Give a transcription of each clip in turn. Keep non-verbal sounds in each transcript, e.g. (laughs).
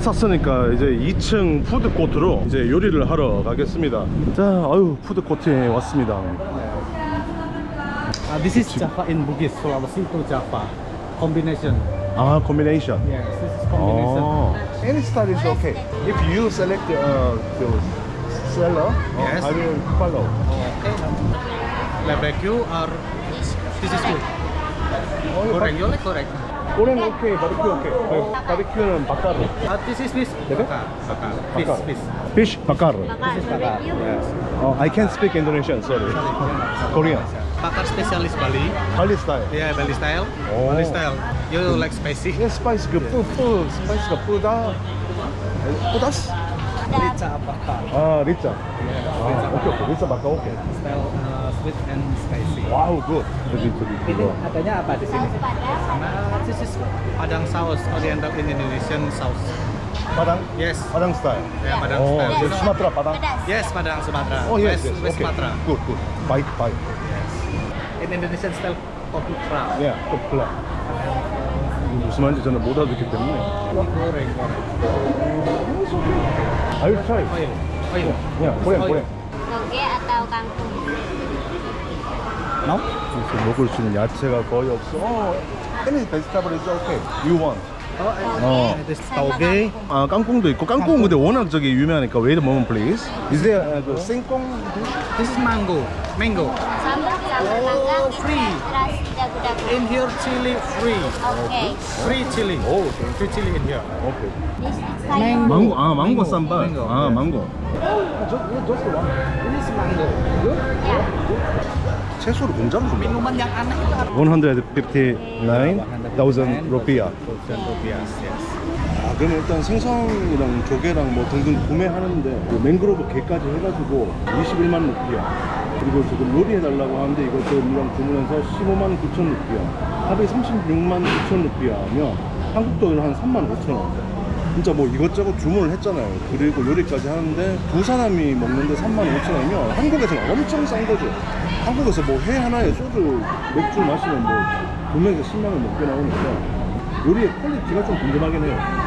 샀으니까 이제 2층 푸드 코트로 이제 요리를 하러 가겠습니다. 자, 아유 푸드 코트에 왔습니다. Uh, this is Java in Bugis, Sulawesi to Java. Combination. 아, 콤비네이션. Yes, this is combination. 어. Any style is okay. If you select uh, the seller, uh, Yes. I will follow. Okay. Barbecue or this is good. Correct, you like correct. 꼬레는 오케이, 바비큐 오케이. 바비큐는 바카르. Uh, this is fish. Bebek? Bakar. Bakar. Fish, Bakar. fish. Fish 바카르. Bakar barbecue. Yes. Oh, I can't speak Indonesian, sorry. Korean. Bakar spesialis Bali. Bali style. Yeah, Bali style. Oh. Bali style. You like spicy? 예, 스파이스가 뿌 뿌, 스파이스가 뿌다. 뿌다스? Rica bakar. 아, 리짜. 아, 오케이, 오케이. 리짜 바카 오케이. Style uh, sweet and spicy. 와우, 굿. 저기, 저기, Ini 그거. adanya apa di sini? Saus padang. Sama this is Padang sauce, Oriental Indonesian sauce. 바당? Yes. 바당 스타일. Yeah, Padang 오, style. 그 수마트라 바당? Pedas. Yes, Padang Sumatera. 어, 예스, West, 예스. West 오케이. Sumatera. 굿, 굿. 바이트, 바이트. Yes. In Indonesian style kopi pra. 예, 또 플라. 무슨 말인지 저는 못 알아듣기 때문에. Goreng, goreng. 아유, 트라이. Oil, oil. 야, 고랭, 고랭. Toge atau kangkung? No? 그래서 먹을 수 있는 야채가 거의 없어. 어, any vegetable is okay. You want. Oh, 어. tauge. 아, 깡꿍도 있고 깡꿍 근데 워낙 저기 유명하니까 wait a moment please. Is there uh, the 생꽁? This is mango. Mango. Sambal sambal Oh, kangkung. free. In here chili free. Okay. Free chili. 오, Free chili in here. 오케이. This is sayur. 망고, 아, 망고 망고, 쌈밥. 망고. 아, 네. 망고. Mango. 채소를 공짜로 apa? 159,000 루피아. rupiah. Yes. 아, 그럼 일단 생선이랑 조개랑 뭐 등등 구매하는데 그 맹그로브 게까지 해가지고 21만 루피아. 그리고 지금 요리해달라고 하는데 이거 저랑 주문해서 15만 9천 루피아. 합이 36만 9천 루피아면 한국 돈으로 한 3만 5천 원. 진짜 뭐 이것저것 주문을 했잖아요. 그리고 요리까지 하는데 두 사람이 먹는데 3만 5천 원이면 한국에서는 엄청 싼 거죠. 한국에서 뭐 회 하나에 소주 맥주 마시면 뭐두 명에서 10만 원 넘게 나오니까 요리의 퀄리티가 좀 궁금하긴 해요.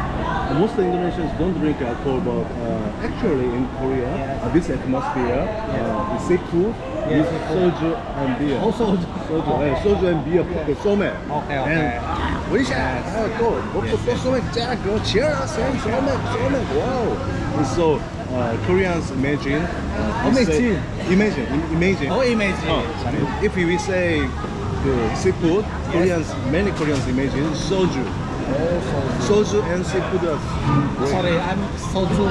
most Indonesians don't drink alcohol, but uh, actually in Korea, yes. uh, this atmosphere, yes. uh, is seafood, yes. is soju and beer. Oh, soju. Soju, okay. yeah, soju and beer, yes. Okay, okay. And we should yes. Ah, go, go, yes. go, somen, go, cheers, and somen, somen, wow. So, uh, Koreans imagine. Uh, imagine. Say, imagine, imagine. Oh, imagine. Oh, if we say the seafood, Koreans, many Koreans imagine soju. Soju and seafood are great. Sorry, I'm soju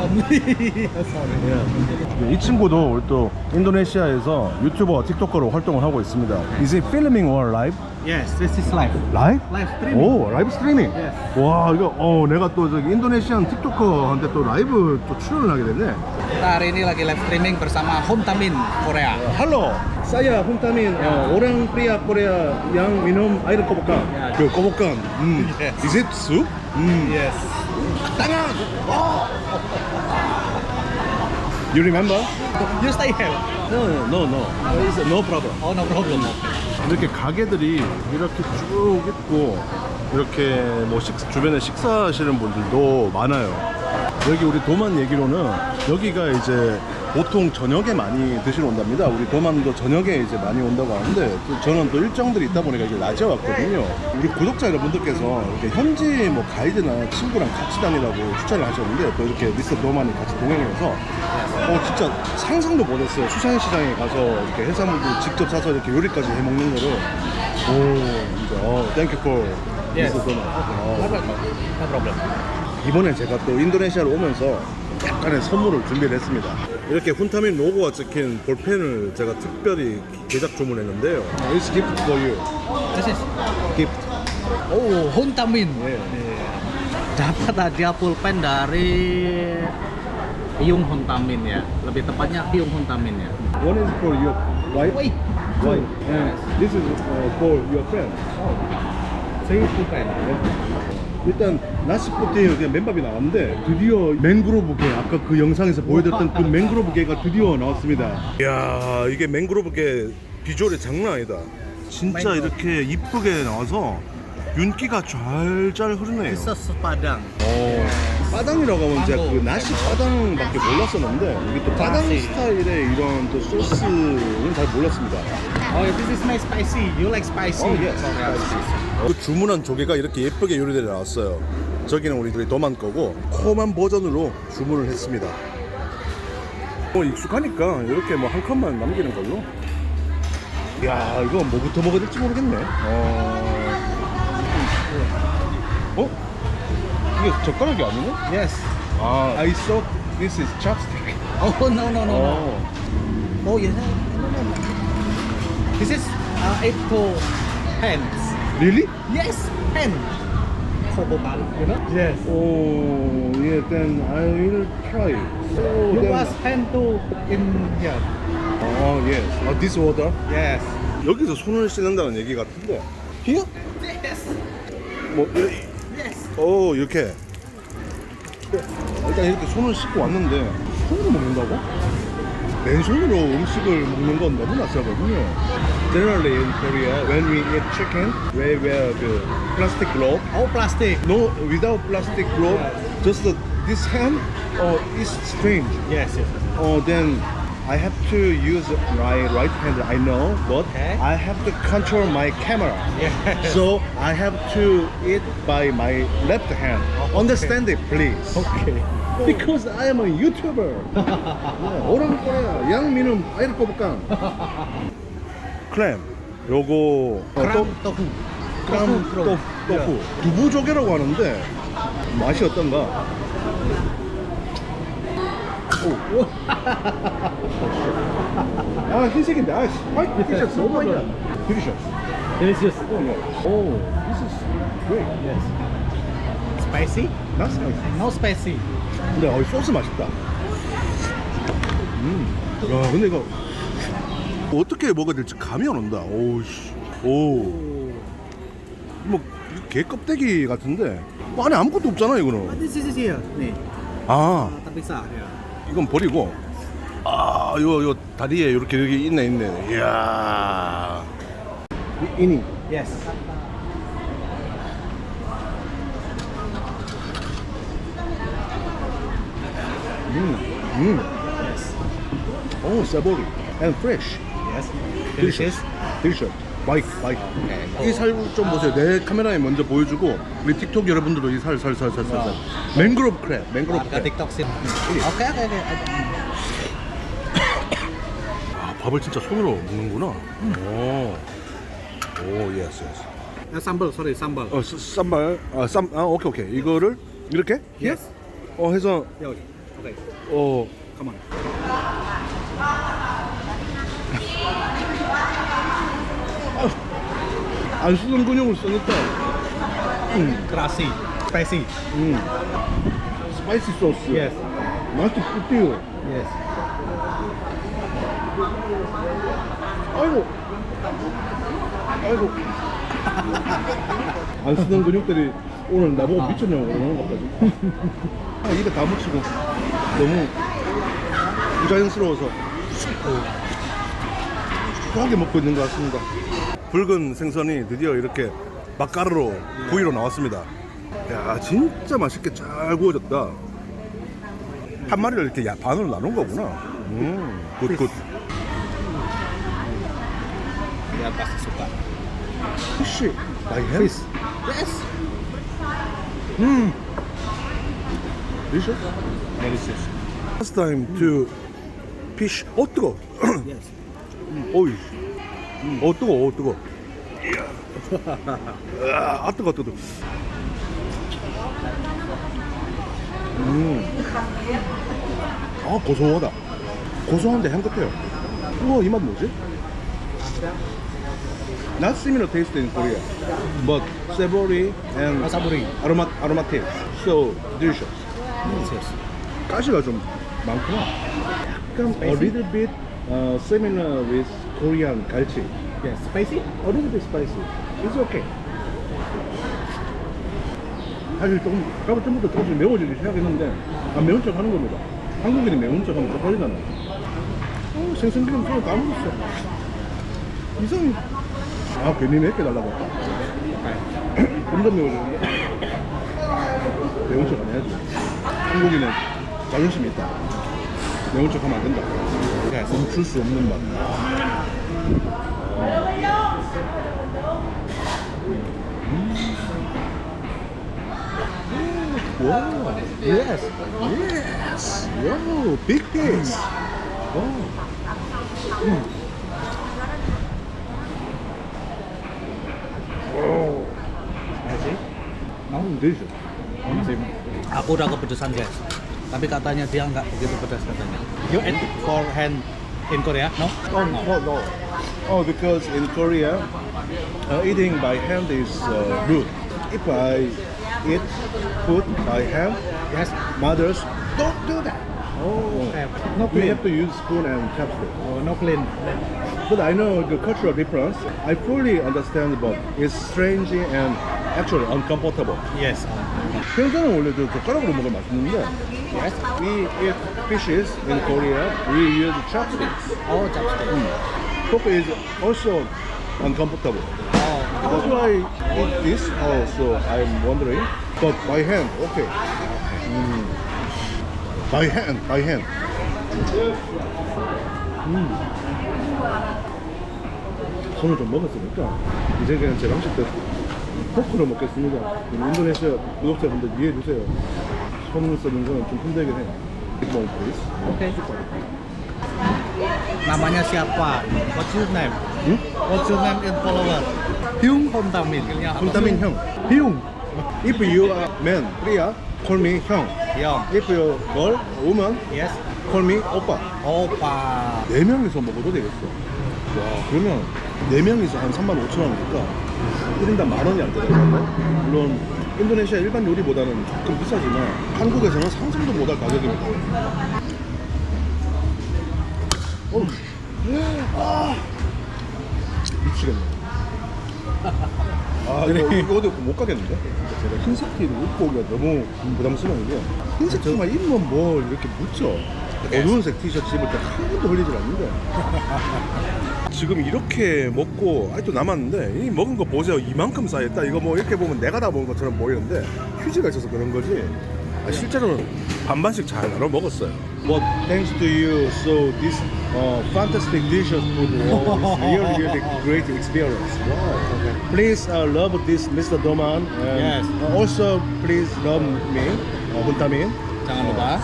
only. Sorry. 이 친구도 또 인도네시아에서 유튜버, 틱토커로 활동을 하고 있습니다. Is it filming or live? Yes, this is live. 라이브? Live streaming. 오, 라이브 스트리밍. Yes. 와, 이거 어, 내가 또 저기 인도네시안 틱토커한테 또 라이브 또 출연을 하게 됐네. Kita hari ini lagi live streaming bersama Homtamin Korea. 할로. saya Huntamin uh, orang pria Korea yang minum air kobokan. 그 kobokan. 음. Yes. Is it soup? 음. Yes. tangan. Oh. You remember? You stay here. No, no, no. It's no problem. Oh, no problem. 이렇게 가게들이 이렇게 쭉 있고 이렇게 뭐 식, 주변에 식사하시는 분들도 많아요. 여기 우리 도만 얘기로는 여기가 이제 보통 저녁에 많이 드시러 온답니다. 우리 도만도 저녁에 이제 많이 온다고 하는데 또 저는 또 일정들이 있다 보니까 이제 낮에 왔거든요. 우리 구독자 여러분들께서 이렇게 현지 뭐 가이드나 친구랑 같이 다니라고 추천을 하셨는데 또 이렇게 미스터 도만이 같이 동행해서 어 진짜 상상도 못했어요. 수산시장에 가서 이렇게 해산물들 직접 사서 이렇게 요리까지 해 먹는 거를 오 진짜 어 땡큐 폴 Yes. 미스터 도만. 어. No problem. 이번에 제가 또 인도네시아로 오면서 약간의 선물을 준비를 했습니다. 이렇게 훈타민 로고가 찍힌 볼펜을 제가 특별히 제작 주문했는데요. It's gift for you. This is Gift. Oh, Homtamin. 예. Dapat hadiah pulpen dari Hyung Hontamin ya. Lebih tepatnya Hyung Hontamin ya. One is for your wife. Wait. Wife. And this is uh, for your friend. Saya pulpen. 일단 나시포티에 그냥 맨밥이 나왔는데 드디어 맹그로브 게 아까 그 영상에서 보여드렸던 그 맹그로브 게가 드디어 나왔습니다. 이야 이게 맹그로브 게 비주얼이 장난 아니다. 진짜. 이렇게 이쁘게 나와서 윤기가 잘잘 흐르네요. Is Padang. 어, 빠당이라고 하면 제가 그. 나시 빠당밖에 몰랐었는데 이게 또 빠당. 스타일의 이런 또 소스는 잘 몰랐습니다. Oh, this is my spicy. You like spicy? Oh, yes. Spicy. 그 주문한 조개가 이렇게 예쁘게 요리되어 나왔어요. 저기는 우리들이 도만 거고 코만 버전으로 주문을 했습니다. 뭐 익숙하니까 이렇게 뭐한 컵만 남기는 걸로. 야 이거 뭐부터 먹어야 될지 모르겠네. 어. 어? 이게 젓가락이 아니네? Yes. 아, I thought this is chopstick. Oh no no no no. 어. Oh yes. This is uh, to hands. Really? Yes, hand. Kobokan, you know? Yes. Oh, yeah, then I will try. So You then- wash hand to in here. Oh, yes. Oh, this water? Yes. 여기서 손을 씻는다는 얘기 같은데. Here? Yes. 뭐, 이- Yes. 어, 이렇게. 일단 이렇게 손을 씻고 왔는데, 손으로 먹는다고? 맨손으로 음식을 먹는 건 너무 낯설거든요. Generally in Korea, when we eat chicken, we wear the plastic glove. Oh, plastic. No, without plastic glove, just the, this hand, oh, it's strange. Yes, yes. Oh, then I have to use my right hand, I know, but Okay. I have to control my camera. Yes. (laughs) So I have to eat by my left hand. Okay. Understand it, please. Okay. Because I am a YouTuber. 오랑 거야. 양민은 아이를 꼽을까? 크램. 요거 또 tofu. 토fu. 두부조개라고 하는데 맛이 어떤가? 오. 아 흰색인데 아 화이트 티셔츠 너무 많이 디리셔스 Delicious. 오 this is great Yes. Spicy? that's nice No spicy. 근데 어, 소스 맛있다 음 야 근데 이거 어떻게 먹어야 될지 감이 안 온다 오우씨 오 뭐 개 껍데기 같은데 뭐 안에 아무것도 없잖아 이거는 This is here. nih. 아 Terpisah ya. 이건 버리고 아, 요, 요 다리에 이렇게 여기 있네, 있네. 이야. 이니. Yes. 음, 음. Yes. 오, 세보리. And fresh. Yes. Delicious. delicious. 바이크, 바이크. 이 살 좀 보세요. 내 카메라에 먼저 보여주고 우리 틱톡 여러분들도 이 살, 살, 살, 살, 살. 살. 맹그로브 크랩, 맹그로브 크랩. TikTok sih. Oke oke oke. 아, 밥을 진짜 손으로 먹는구나. 오. 오, 예스, 예스. Sambal, sorry sambal. 어, 쌈- 쌈발. 아, 쌈, 아, 오케이, 오케이. 이거를 이렇게? Yes. 어, 해서, Yo. Oke. 어, Come on. 안 쓰는 근육을 쓰니까 음, Terasi. Spicy. 음. 스파이시 소스 Yes. 맛이 뿌띠요 Yes. 아이고 아이고 안 쓰는 근육들이 오늘 나보고 미쳤냐고 그러는 것 같다 (laughs) 아, 입에 다 묻히고 너무 부자연스러워서 수하게 먹고 있는 것 같습니다. 붉은 생선이 드디어 이렇게 맛가루로 구이로 나왔습니다. 야 진짜 맛있게 잘 구워졌다. 한 마리를 이렇게 야- 반으로 나눈 거구나. 음 굿굿. suka. 피쉬 바이 핸 Yes. 음 delicious Delicious. First time to fish. 어 뜨거. Yes. 어이. 어 뜨거. 어 뜨거. 아, 아 뜨거 뜨거. 음. 아 고소하다. 고소한데 향긋해요. 우와 이 맛 뭐지? Not similar taste in Korea, but savory and aromat aromatic. So delicious. Delicious. 가시가 좀 많구나. 약간 a little bit uh, similar with Korean 갈치. Yes. Spicy? A little bit spicy. It's okay. 사실 조금 가볼 전부터 조금씩 매워지기 시작했는데 안 매운 척 하는 겁니다. 한국인이 매운 척 하면 쪽팔리잖아요. 어, 생선기름 손에 다 묻었어. 이상해. 아 괜히 맵게 달라고. Okay. (coughs) 점점 매워지는데 (coughs) 매운 척 안 해야지. 한국인은 자존심이 있다. 매운 척 하면 안 된다. 멈출 수 없는 맛. Wow. Yes. Yes. Wow. Big piece. Wow. Mm. Wow. Masih? Now delicious. Aku udah kepedesan guys. Tapi katanya dia nggak begitu pedas katanya. You eat for hand in Korea? No? Oh, no, no. Oh, because in Korea, uh, eating by hand is uh, rude. If I eat food by hand, Yes. mothers. Oh, okay. No We clean. have to use spoon and chopstick. Oh, no clean. But I know the cultural difference. I fully understand, but it's strange and actually uncomfortable. Yes. 생선은 원래 저 젓가락으로 먹으면 맛있는데 Yes. we eat fishes in Korea, we use chopsticks. Oh, chopstick. Pork is also uncomfortable. Oh, That's why I eat this also, I'm wondering. But by hand, okay. Mm. By hand, by hand. 음. 손을 좀 먹었으니까 이제 그냥 제 방식대로 포크로 먹겠습니다. 인도네시아 구독자분들 이해해 주세요. 손을 쓰는 거는 좀 힘들긴 해요. More please. okay. Namanya siapa? What's your name? 응? What's your name in follower? Hyung Hontamin. 손타민 형. 비용. If you are man, Priya, call me 형. Hyung. If you girl, woman, Yes. call me 오빠. Opa. 네 명이서 먹어도 되겠어. 와, 그러면 네 명이서 한 3만 5천 원이니까 1인당 만 원이 안 되거든요. 물론 인도네시아 일반 요리보다는 조금 비싸지만 한국에서는 상상도 못할 가격입니다. 어, 아, 미치겠네. 아, 이거, 이거 어디 못 가겠는데? 제가 흰색 티를 입고 오기가 너무 부담스러운 게 흰색 티만 입으면 뭘 이렇게 묻죠? 어두운색 티셔츠 입을 때 한 번도 흘리질 않는데. (laughs) 지금 이렇게 먹고 아직도 남았는데 이 먹은 거 보세요. 이만큼 쌓였다. 이거 뭐 이렇게 보면 내가 다 먹은 것처럼 보이는데 휴지가 있어서 그런 거지. 아, 실제로는 반반씩 잘 나눠 먹었어요 But thanks to you so this uh, fantastic delicious food was really really great experience wow. Please uh, love this Mr. Doman and Yes. uh, also please love me uh, Huntamin Jangan lupa.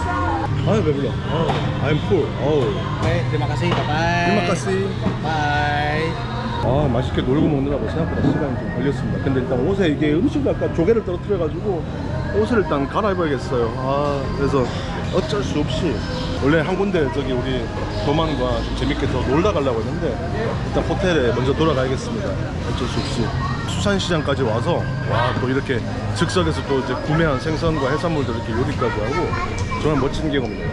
아 배불러 어, I'm full 어우 Oke, terima kasih. Bye bye. terima kasih Bye. 아 맛있게 놀고 먹느라고 생각보다 시간이 좀 걸렸습니다 근데 일단 옷에 이게 음식을 아까 조개를 떨어뜨려가지고 옷을 일단 갈아입어야겠어요. 아 그래서 어쩔 수 없이 원래 한 군데 저기 우리 도만과 좀 재밌게 더 놀다 가려고 했는데 일단 호텔에 먼저 돌아가야겠습니다. 어쩔 수 없이. 수산시장까지 와서 와 또 이렇게 즉석에서 또 이제 구매한 생선과 해산물들 이렇게 요리까지 하고 정말 멋진 경험입니다